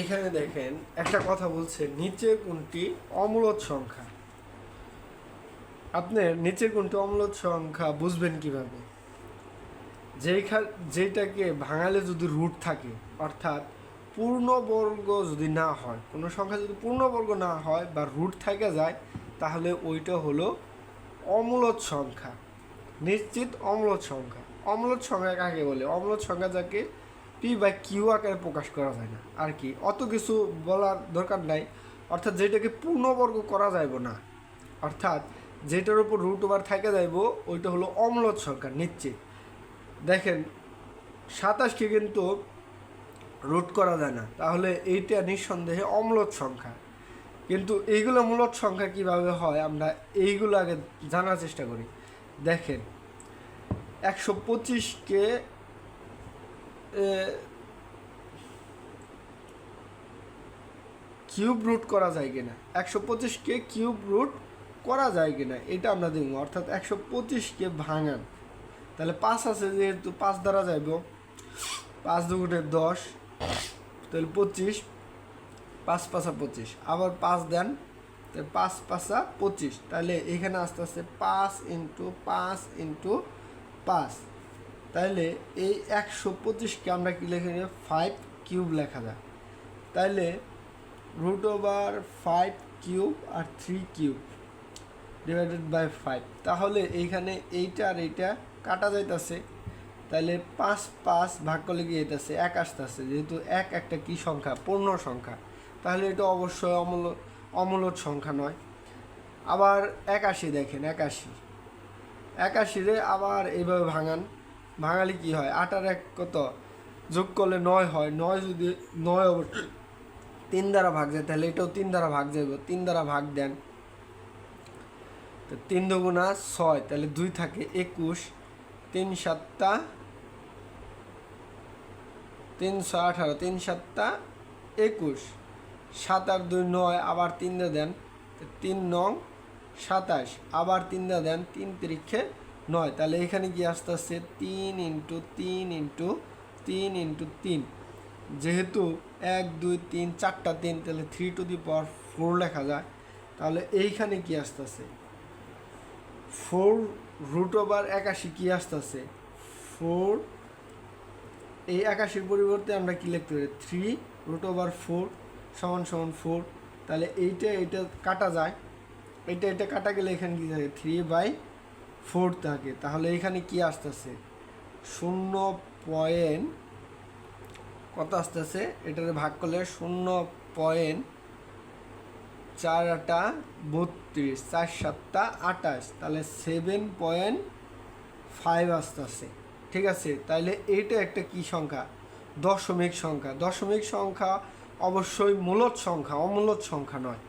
এখানে দেখেন, একটা কথা বলছে নিচের কোনটি অমূলত সংখ্যা? আপনি নিচের কোনটি অমূলত সংখ্যা বুঝবেন কীভাবে? যেইখা যেটাকে ভাঙালে যদি রুট থাকে, অর্থাৎ পূর্ণবর্গ যদি না হয়, কোনো সংখ্যা যদি পূর্ণবর্গ না হয় বা রুট থেকে যায়, তাহলে ওইটা হলো অমূলত সংখ্যা। নিশ্চিত অমূলত সংখ্যা। অমূলত সংখ্যা কাকে বলে? অমূলত সংখ্যা যাকে পি বা কিউ আকারে প্রকাশ করা যায় না। আর কি, অত কিছু বলার দরকার নাই। অর্থাৎ যেটাকে পূর্ণবর্গ করা যাইব না। অর্থাৎ যেটার উপর রুট ওভার থাকে যাইব, ওইটা হলো অমূলত সংখ্যা, নিশ্চিত। দেখেন, সাতাশকে কিন্তু রুট করা যায় না। তাহলে এইটা নিঃসন্দেহে অমূলত সংখ্যা। কিন্তু এইগুলো মূলত সংখ্যা কীভাবে হয়, আমরা এইগুলো আগে জানার চেষ্টা করি। দেখেন, একশো পঁচিশকে কিউব রুট করা যায় কিনা? একশো পঁচিশকে কিউব রুট করা যায় কিনা? এটা আমরা দেখব। অর্থাৎ একশো পঁচিশকে ভাঙান। তাহলে পাঁচ আছে যেহেতু পাঁচ দ্বারা যাইব। পাঁচ দুগুণে দশ, তাহলে পঁচিশ, পাঁচ পাঁচা পঁচিশ। আবার পাঁচ দেন, তাহলে পাঁচ পাঁচা পঁচিশ। তাহলে এখানে আস্তে আস্তে পাঁচ ইন্টু পাঁচ ইন্টু পাঁচ। তাহলে এই একশো পঁচিশকে আমরা কি লিখে নিই ফাইভ কিউব লেখা যায় তাহলে root over five cube R three cube divided by five তাহলে এইখানে এইটা আর এইটা কাটা যাইতাছে। তাহলে পাঁচ পাঁচ ভাগ করলে কি যেতেছে এক আসতেছে। যেহেতু এক একটা কি সংখ্যা? পূর্ণ সংখ্যা। তাহলে এটা অবশ্যই অমূল অমূলত সংখ্যা নয়। আবার একাশি দেখেন, একাশি। একাশিরে আবার এইভাবে ভাঙান। ভাঙালে কি হয়? আট আর এক কত? যোগ করলে নয় হয়। নয় যদি, নয় তিন দ্বারা ভাগ যায়, তাহলে এটাও তিন দ্বারা ভাগ যাইব। তিন দ্বারা ভাগ দেন। তো তিন দুগুণা ছয়, তাহলে দুই থাকে একুশ। তিন সাতটা, তিন ছয় আঠারো, তিন সাতটা একুশ। সাত আর দুই নয়, আবার তিন দেন। তিন নং সাতাশ, আবার তিন দেন। তিন তিরিক্ষে নয়, তাহলে এখানে কি আসতে আসছে তিন ইন্টু তিন ইন্টু তিন ইন্টু তিন। যেহেতু এক, দুই, তিন, চারটা তিন, তাহলে three to the power four লেখা যায়। তাহলে এইখানে কি আসতেছে ফোর রুট ওভার একাশি কি আসতেছে ফোর এই একাশির পরিবর্তে আমরা কি লিখতে পারি? থ্রি রুট ওভার ফোর সমান সমান ফোর তাহলে এইটা এইটা কাটা যায়। এইটা এটা কাটা গেলে এখানে কী থাকে? থ্রি বাই ফোর থাকে তাহলে এখানে কি আসতেছে? শূন্য পয়েন্ট, কত আসতেছে? এটারে ভাগ করলে শূন্য পয়েন্ট চার আটা বত্রিশ, চার সাতটা আটাশ তাহলে সেভেন পয়েন্ট ফাইভ আসতেছে। ঠিক আছে? তাহলে এইটা একটা কি সংখ্যা? দশমিক সংখ্যা। দশমিক সংখ্যা অবশ্যই মূলত সংখ্যা, অমূলত সংখ্যা নয়।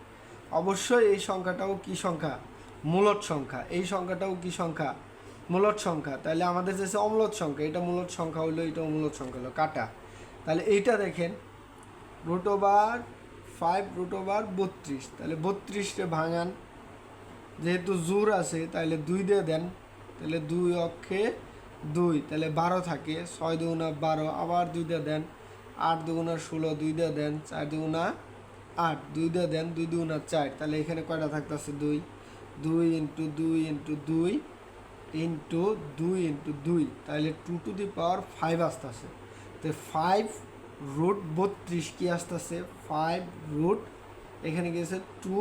অবশ্যই এই সংখ্যাটাও কি সংখ্যা? মূলত সংখ্যা। এই সংখ্যাটাও কি সংখ্যা? মূলত সংখ্যা। তাহলে আমাদের যে অমূলত সংখ্যা। এটা মূলত সংখ্যা হলো এটা অমূলত সংখ্যা হলো কাটা। তাহলে এইটা দেখেন root over five root over বত্রিশ। তাহলে বত্রিশটা ভাঙান। যেহেতু জোর আছে তাহলে দুই দিয়ে দেন। তাহলে দুই অক্ষে দুই। তাহলে বারো থাকে। ছয় দুগুণা বারো, আবার দুই দিয়ে দেন। আট দুগুণা ষোলো, দুই দিয়ে দেন। চার দুগুণা আট। দুই দিয়ে দেন, দুই দুগুণা চার। তাহলে এখানে কয়টা থাকতেছে? দুই। দুই ইন্টু দুই ইন্টু দুই ইন্টু দুই ইন্টু দুই। তাহলে two to the power five আসতেছে। তো ফাইভ রুট বত্রিশ কি আসতেছে? ফাইভ রুট এখানে গিয়েছে টু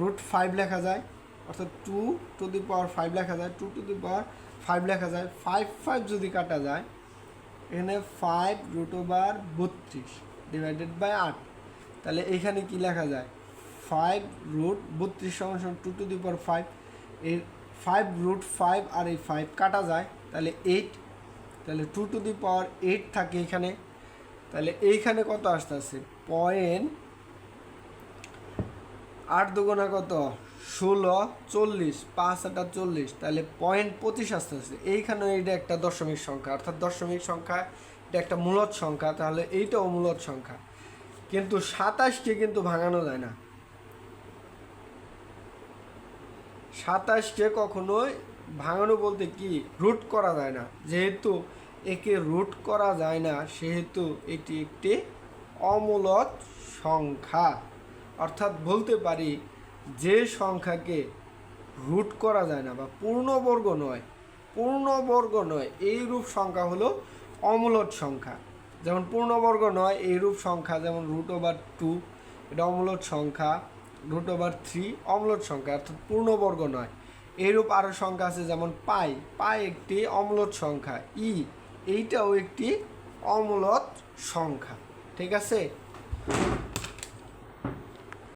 রুট ফাইভ লেখা যায়। অর্থাৎ two to the power five লেখা যায়। Two to the power five লেখা যায়। ফাইভ ফাইভ যদি কাটা যায়, এখানে ফাইভ রুট ওভার বত্রিশ ডিভাইডেড বাই আট। তাহলে এখানে কি লেখা যায়? ফাইভ রুট বত্রিশ সমান সমান two to the power five এর ফাইভ রুট ফাইভ আর এই ফাইভ কাটা যায়, তাহলে এইট তাহলে two to the power eight থাকে এখানে, তাহলে এইখানে কত আসতে আছে পয়েন্ট আট দুগুণা কত? ষোলো, চল্লিশ, পাঁচ আটা চল্লিশ, তাহলে পয়েন্ট পঁচিশ আসতে আসছে এইখানে এইটা একটা দশমিক সংখ্যা, অর্থাৎ দশমিক সংখ্যা, এটা একটা মূলত সংখ্যা, তাহলে এইটাও মূলত সংখ্যা। কিন্তু সাতাশকে কিন্তু ভাঙানো যায় না। সাতাশকে কখনোই ভাঙানো বলতে কি রুট করা যায় না। যেহেতু একে রুট করা যায় না, সেহেতু এটি একটি অমূলত সংখ্যা। অর্থাৎ বলতে পারি যে সংখ্যাকে রুট করা যায় না বা পূর্ণবর্গ নয় পূর্ণবর্গ নয়, এই রূপ সংখ্যা হলো অমূলত সংখ্যা। যেমন পূর্ণবর্গ নয়, এই রূপ সংখ্যা যেমন রুট ওভার টু এটা অমূলত সংখ্যা। রুট ওভার থ্রি অম্লট সংখ্যা, অর্থাৎ পূর্ণবর্গ নয়। এরূপ আরও সংখ্যা আছে যেমন পাই। পাই একটি অম্লত সংখ্যা। ই, এইটাও একটি অম্লত সংখ্যা। ঠিক আছে?